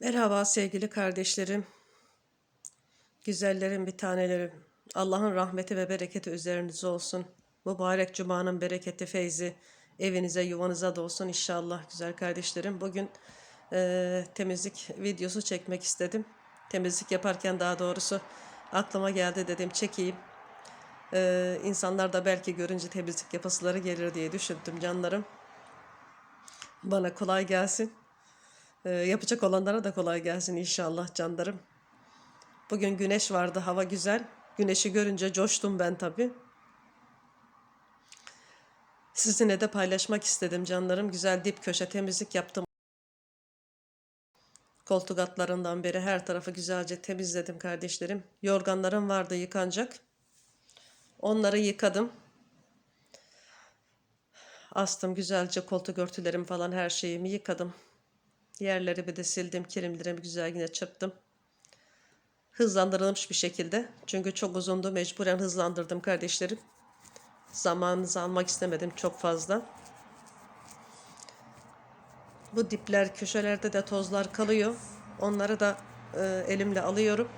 Merhaba sevgili kardeşlerim, güzellerim bir tanelerim. Allah'ın rahmeti ve bereketi üzerinize olsun. Mübarek Cuma'nın bereketi, feyzi evinize, yuvanıza da olsun inşallah güzel kardeşlerim. Bugün eee, temizlik videosu çekmek istedim. Temizlik yaparken daha doğrusu aklıma geldi dedim çekeyim. Eee insanlar da belki görünce temizlik yapasıları gelir diye düşündüm canlarım. Bana kolay gelsin. Ee, yapacak olanlara da kolay gelsin inşallah canlarım. Bugün güneş vardı, hava güzel. Güneşi görünce coştum ben tabii. Sizinle de paylaşmak istedim canlarım. Güzel dip köşe temizlik yaptım. Koltuk altlarından beri her tarafı güzelce temizledim kardeşlerim. Yorganlarım vardı yıkanacak. Onları yıkadım. Astım güzelce koltuk örtülerim falan her şeyimi yıkadım. Yerleri bir de sildim. Kilimlerimi güzel yine çırptım. Hızlandırılmış bir şekilde. Çünkü çok uzundu. Mecburen hızlandırdım kardeşlerim. Zamanınızı almak istemedim çok fazla. Bu dipler, köşelerde de tozlar kalıyor. Onları da e, elimle alıyorum.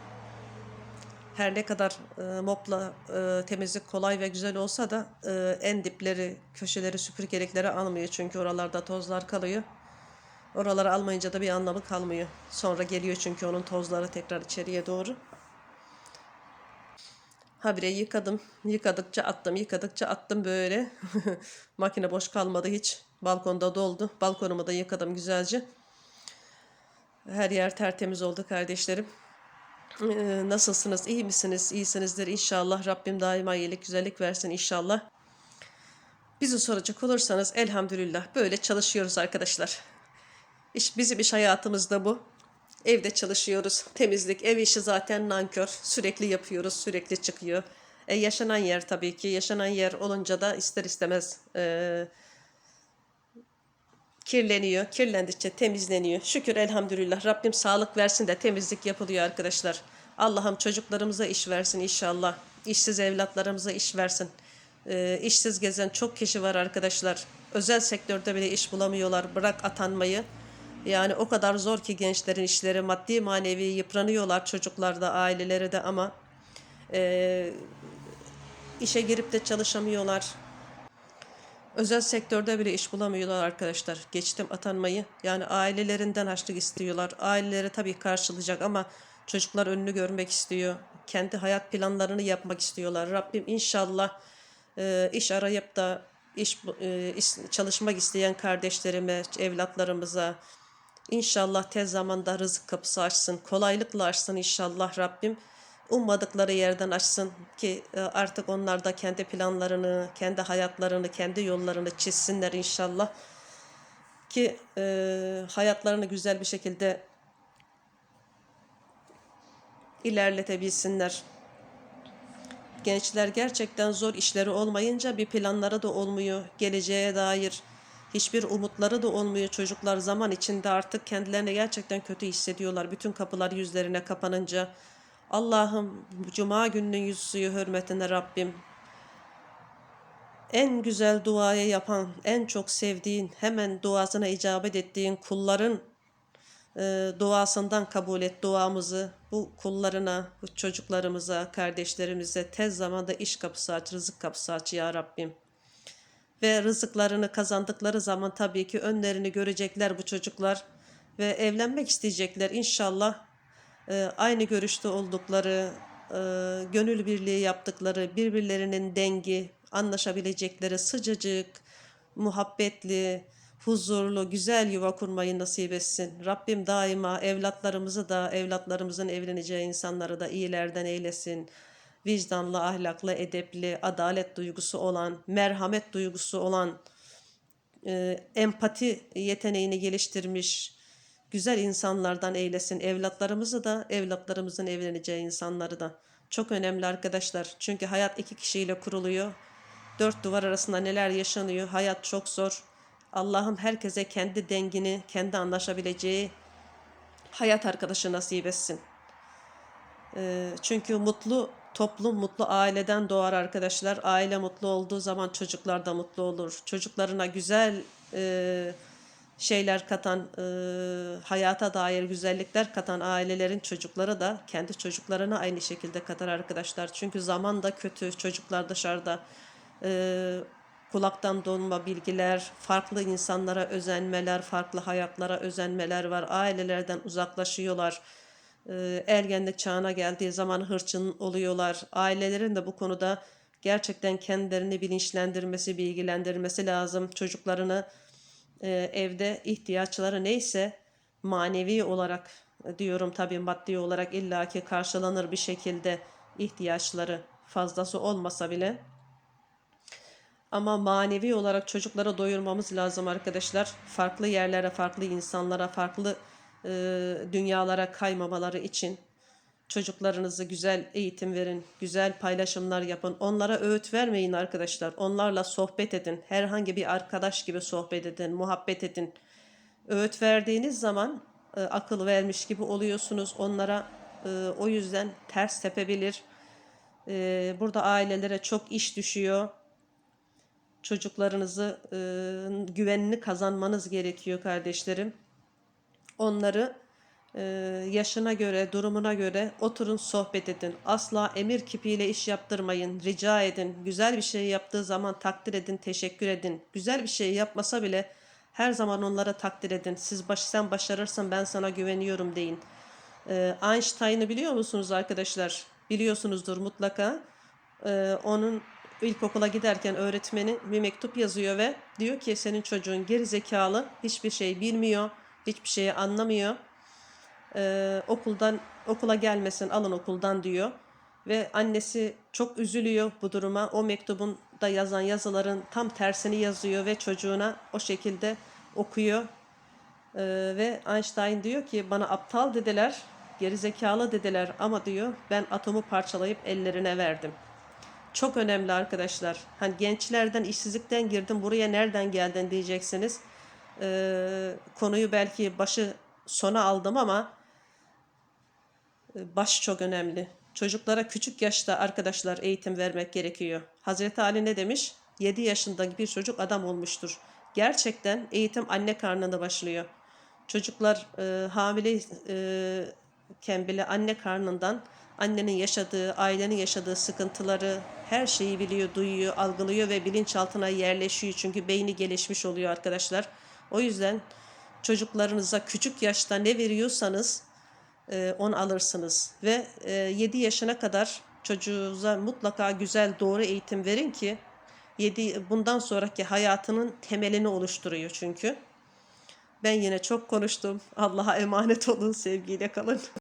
Her ne kadar e, mopla e, temizlik kolay ve güzel olsa da e, en dipleri, köşeleri, süpürgelikleri almıyor. Çünkü oralarda tozlar kalıyor. Oraları almayınca da bir anlamı kalmıyor. Sonra geliyor çünkü onun tozları tekrar içeriye doğru. Habire yıkadım. Yıkadıkça attım, yıkadıkça attım böyle. Makine boş kalmadı hiç. Balkonda doldu. Balkonumu da yıkadım güzelce. Her yer tertemiz oldu kardeşlerim. Ee, nasılsınız? İyi misiniz? İyisinizdir inşallah. Rabbim daima iyilik, güzellik versin inşallah. Bizi soracak olursanız elhamdülillah böyle çalışıyoruz arkadaşlar. İş, bizim iş hayatımızda bu. Evde çalışıyoruz. Temizlik, ev işi zaten nankör. Sürekli yapıyoruz, sürekli çıkıyor. E, yaşanan yer tabii ki. Yaşanan yer olunca da ister istemez e, kirleniyor. Kirlendikçe temizleniyor. Şükür elhamdülillah. Rabbim sağlık versin de temizlik yapılıyor arkadaşlar. Allah'ım çocuklarımıza iş versin inşallah. İşsiz evlatlarımıza iş versin. E, işsiz gezen çok kişi var arkadaşlar. Özel sektörde bile iş bulamıyorlar. Bırak atanmayı. Yani o kadar zor ki gençlerin işleri maddi manevi yıpranıyorlar çocuklar da aileleri de ama e, işe girip de çalışamıyorlar. Özel sektörde bile iş bulamıyorlar arkadaşlar. Geçtim atanmayı. Yani ailelerinden harçlık istiyorlar. Aileleri tabii karşılayacak ama çocuklar önünü görmek istiyor. Kendi hayat planlarını yapmak istiyorlar. Rabbim inşallah e, iş arayıp da iş, e, iş çalışmak isteyen kardeşlerime, evlatlarımıza, İnşallah tez zamanda rızık kapısı açsın, kolaylıkla açsın inşallah Rabbim. Ummadıkları yerden açsın ki e, artık onlar da kendi planlarını, kendi hayatlarını, kendi yollarını çizsinler inşallah. Ki e, hayatlarını güzel bir şekilde ilerletebilsinler. Gençler gerçekten zor işleri olmayınca bir planları da olmuyor. Geleceğe dair hiçbir umutları da olmuyor. Çocuklar zaman içinde artık kendilerini gerçekten kötü hissediyorlar. Bütün kapılar yüzlerine kapanınca. Allah'ım cuma gününün yüz suyu hürmetine Rabbim en güzel duayı yapan, en çok sevdiğin, hemen duasına icabet ettiğin kulların e, duasından kabul et duamızı. Bu kullarına, bu çocuklarımıza, kardeşlerimize tez zamanda iş kapısı aç, rızık kapısı aç ya Rabbim. Ve rızıklarını kazandıkları zaman tabii ki önlerini görecekler bu çocuklar ve evlenmek isteyecekler inşallah. E, aynı görüşte oldukları, e, gönül birliği yaptıkları, birbirlerinin dengi, anlaşabilecekleri sıcacık, muhabbetli, huzurlu, güzel yuva kurmayı nasip etsin. Rabbim daima evlatlarımızı da, evlatlarımızın evleneceği insanları da iyilerden eylesin. Vicdanlı, ahlaklı, edepli, adalet duygusu olan, merhamet duygusu olan, e, empati yeteneğini geliştirmiş, güzel insanlardan eylesin. Evlatlarımızı da, evlatlarımızın evleneceği insanları da. Çok önemli arkadaşlar. Çünkü hayat iki kişiyle kuruluyor. Dört duvar arasında neler yaşanıyor. Hayat çok zor. Allah'ım herkese kendi dengini, kendi anlaşabileceği hayat arkadaşı nasip etsin. Ee, çünkü mutlu toplum, mutlu aileden doğar arkadaşlar. Aile mutlu olduğu zaman çocuklar da mutlu olur. Çocuklarına güzel e, şeyler katan, e, hayata dair güzellikler katan ailelerin çocukları da kendi çocuklarına aynı şekilde katar arkadaşlar. Çünkü zaman da kötü, çocuklar dışarıda e, kulaktan dolma bilgiler, farklı insanlara özenmeler, farklı hayatlara özenmeler var. Ailelerden uzaklaşıyorlar. E, ergenlik çağına geldiği zaman hırçın oluyorlar. Ailelerin de bu konuda gerçekten kendilerini bilinçlendirmesi, bilgilendirmesi lazım. Çocuklarını e, evde ihtiyaçları neyse manevi olarak diyorum tabii maddi olarak illaki karşılanır bir şekilde ihtiyaçları fazlası olmasa bile ama manevi olarak çocuklara doyurmamız lazım arkadaşlar. Farklı yerlere, farklı insanlara, farklı e, dünyalara kaymamaları için çocuklarınızı güzel eğitim verin, güzel paylaşımlar yapın. Onlara öğüt vermeyin arkadaşlar. Onlarla sohbet edin. Herhangi bir arkadaş gibi sohbet edin, muhabbet edin. Öğüt verdiğiniz zaman e, akıl vermiş gibi oluyorsunuz. Onlara e, o yüzden ters tepebilir. E, burada ailelere çok iş düşüyor çocuklarınızı e, güvenini kazanmanız gerekiyor kardeşlerim. Onları e, yaşına göre, durumuna göre oturun sohbet edin. Asla emir kipiyle iş yaptırmayın. Rica edin. Güzel bir şey yaptığı zaman takdir edin, teşekkür edin. Güzel bir şey yapmasa bile her zaman onlara takdir edin. Siz baş, sen başarırsın ben sana güveniyorum deyin. E, Einstein'ı biliyor musunuz arkadaşlar? Biliyorsunuzdur mutlaka. E, onun ilkokula giderken öğretmeni bir mektup yazıyor ve diyor ki senin çocuğun geri zekalı, hiçbir şey bilmiyor, hiçbir şeyi anlamıyor. Ee, okuldan okula gelmesin, alın okuldan diyor. Ve annesi çok üzülüyor bu duruma. O mektubun da yazan yazıların tam tersini yazıyor ve çocuğuna o şekilde okuyor. Ee, ve Einstein diyor ki bana aptal dediler, gerizekalı dediler ama diyor ben atomu parçalayıp ellerine verdim. Çok önemli arkadaşlar. Hani gençlerden işsizlikten girdim buraya nereden geldin diyeceksiniz. Ee, konuyu belki başı sona aldım ama e, baş çok önemli. Çocuklara küçük yaşta arkadaşlar eğitim vermek gerekiyor. Hazreti Ali ne demiş? 7 yaşındaki bir çocuk adam olmuştur. Gerçekten eğitim anne karnında başlıyor. Çocuklar e, hamile e, bile anne karnından annenin yaşadığı, ailenin yaşadığı sıkıntıları, her şeyi biliyor, duyuyor, algılıyor ve bilinçaltına yerleşiyor. Çünkü beyni gelişmiş oluyor arkadaşlar. O yüzden çocuklarınıza küçük yaşta ne veriyorsanız e, onu alırsınız. Ve e, 7 yaşına kadar çocuğunuza mutlaka güzel doğru eğitim verin ki 7 bundan sonraki hayatının temelini oluşturuyor çünkü. Ben yine çok konuştum. Allah'a emanet olun, sevgiyle kalın.